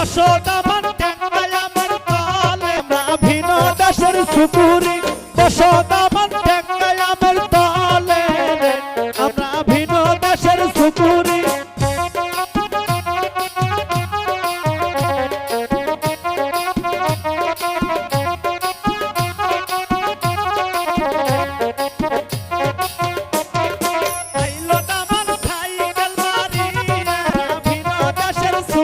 বসদামান ঠেঙ্গায় আমার তালে ব্রাহ্মণ দেশের সুপুরি। বসদামান ঠেঙ্গায় আমার তালে ব্রাহ্মণ দেশের সুপুরি।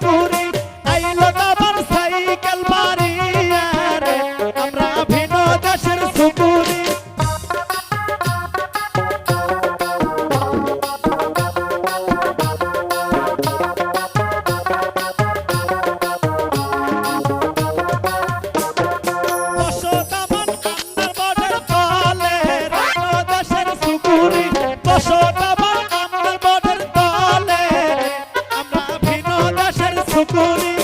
Puri আমরা